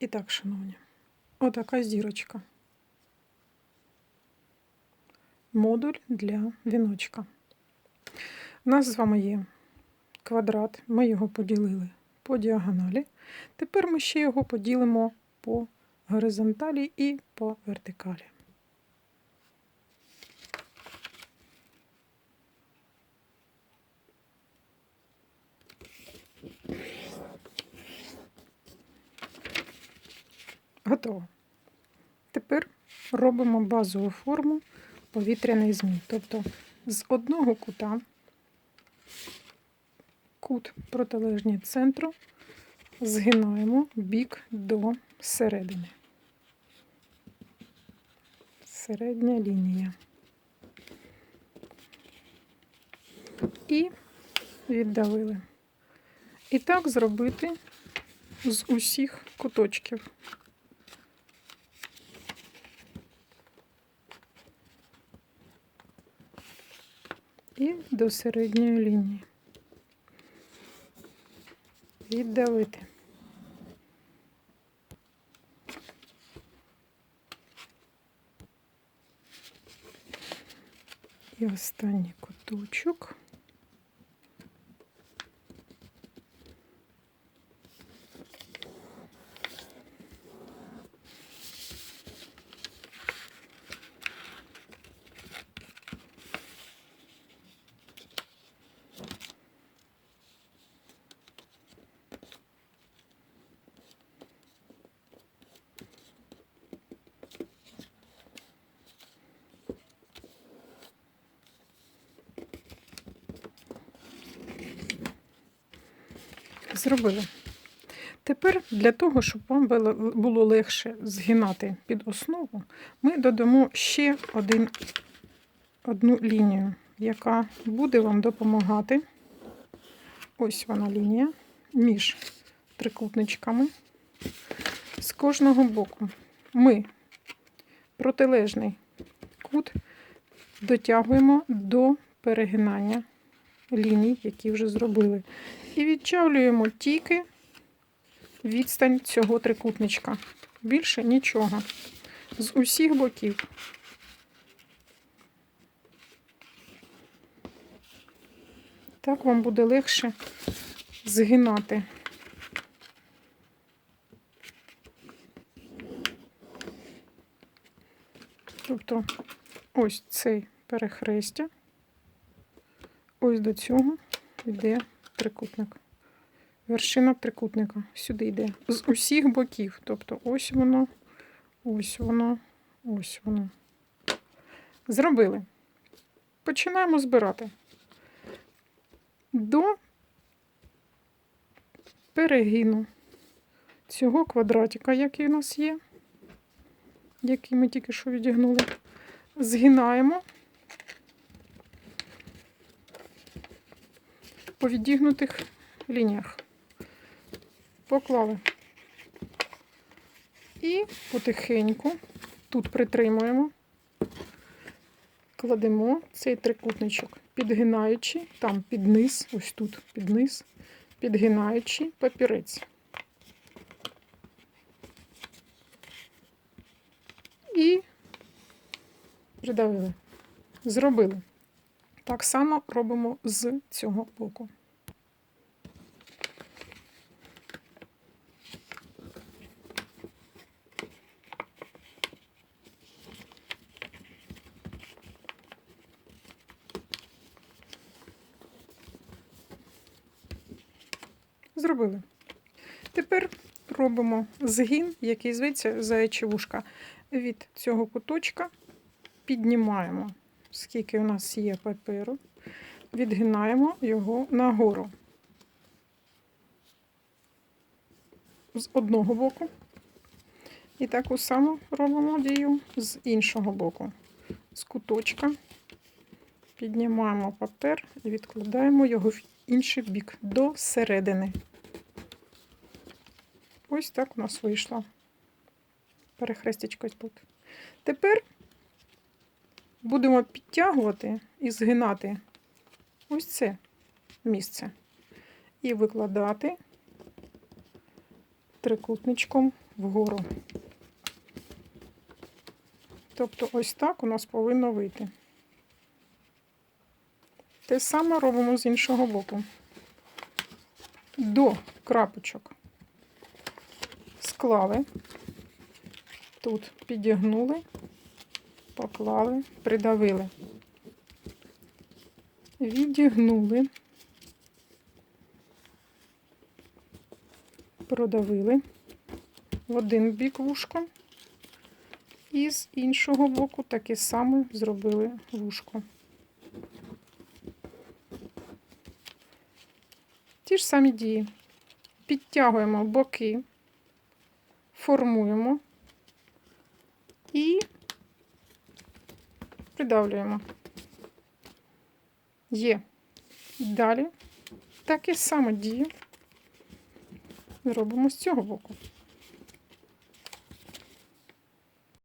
І так, шановні, отака зірочка. Модуль для віночка. У нас з вами є квадрат, ми його поділили по діагоналі. Тепер ми ще його поділимо по горизонталі і по вертикалі. Готово. Тепер робимо базову форму повітряний змій. Тобто з одного кута, кут протилежний центру, згинаємо бік до середини. Середня лінія. І віддавили. І так зробити з усіх куточків. І до середньої лінії. Віддавити. І останній куточок. Зробили. Тепер для того, щоб вам було- легше згинати під основу, ми додамо ще один, одну лінію, яка буде вам допомагати. Ось вона лінія між трикутничками. З кожного боку ми протилежний кут дотягуємо до перегинання ліній, які вже зробили. І відчавлюємо тільки відстань цього трикутничка. Більше нічого. З усіх боків. Так вам буде легше згинати. Тобто ось цей перехрестя, ось до цього йде трикутник. Вершина трикутника сюди йде. З усіх боків. Тобто ось воно, ось воно, ось воно. Зробили. Починаємо збирати. До перегину цього квадратика, який у нас є, який ми тільки що відігнули, згинаємо. По відігнутих лініях. Поклали. І потихеньку тут притримуємо, кладемо цей трикутничок, підгинаючи, там під низ, ось тут під низ, підгинаючи папірець. І придавили. Зробили. Так само робимо з цього боку. Зробили. Тепер робимо згін, який зветься заячі вушка. Від цього куточка піднімаємо скільки у нас є паперу, відгинаємо його нагору. З одного боку. І таку саму робимо дію з іншого боку. З куточка піднімаємо папер і відкладаємо його в інший бік до середини. Ось так у нас вийшло. Перехрестячко тут. Тепер будемо підтягувати і згинати ось це місце. І викладати трикутничком вгору. Тобто ось так у нас повинно вийти. Те саме робимо з іншого боку. До крапочок склали, тут підігнули, поклали, придавили, відігнули, продавили в один бік вушко. І з іншого боку таке саме зробили вушко. Ті ж самі дії. Підтягуємо боки, формуємо і придавлюємо. Є. Далі таке саме дію робимо з цього боку.